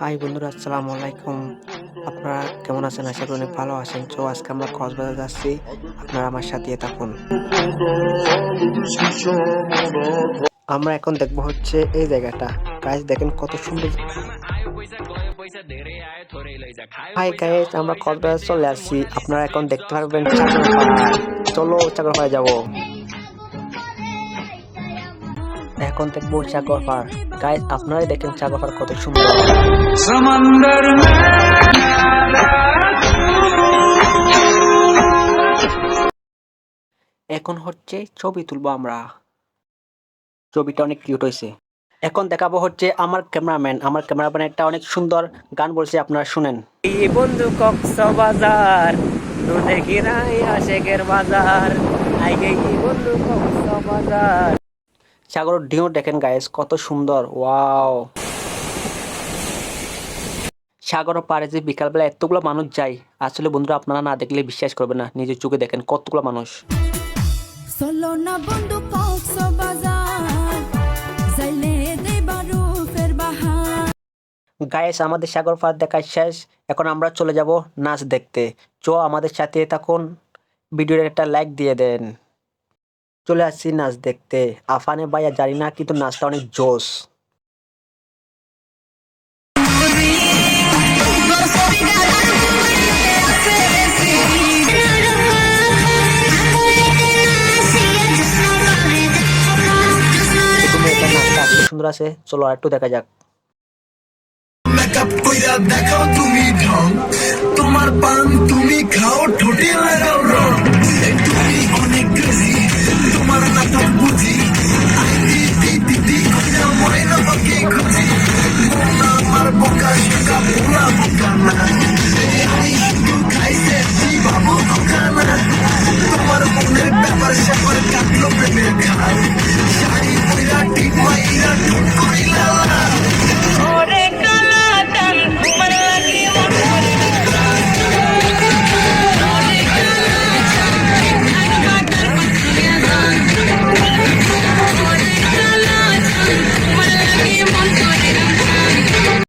High বন্ধুরা, আসসালামু আলাইকুম। আপনারা কেমন আছেন? আশা করি অনেক ভালো আছেন। তো আজকে আমরা কক্সবাজার যাচ্ছি। আপনারা আমার সাথে থাকুন। আমরা এখন দেখব হচ্ছে এই জায়গাটা। গাছ দেখেন কত সুন্দর। হাই গাইস আমরা কক্সবাজার চলে আসছি। আপনারা এখন দেখতে পারবেন চলো চাকরপাড়া যাব। এখন দেখব চাকর পার। গাইজ আপনারাই দেখেন চাকর পার কত সুন্দর। এখন হচ্ছে ছবি তুলবো আমরা। ছবিটা অনেক কিউট হয়েছে। এখন দেখাবো হচ্ছে আমার ক্যামেরাম্যান আমার ক্যামেরাম্যান একটা অনেক সুন্দর গান বলছে আপনারা শুনেন। এই বন্ধু কক্সবাজার নদে ঘিরাই আশেকের বাজার। আইগে বন্ধু কক্সবাজার সাগর ঢেউ দেখেন গায়েস কত সুন্দর ওয়াও সাগর পারে যে বিকালবেলা এতগুলো মানুষ যায় আসলে বন্ধুরা আপনারা না দেখলে বিশ্বাস করবেন না নিজের চোখে দেখেন কতগুলো মানুষ। গায়েস আমাদের সাগর পার দেখা শেষ এখন আমরা চলে যাব নাচ দেখতে। চো আমাদের সাথে থাকুন ভিডিওর একটা লাইক দিয়ে দেন। চলে আসছি নাচ দেখতে। আফানে ভাইয়া, জানি না, কিন্তু নাচটা অনেক জোশ। সুন্দর আছে। চলো আর একটু দেখা যাক। দেখাও তুমি ঢং। তোমার পান তুমি খাও, ঠোঁটে লাগাও আবার সবার কাটলো প্রেমের খায় শাড়ি পইরা টিপ মাইরা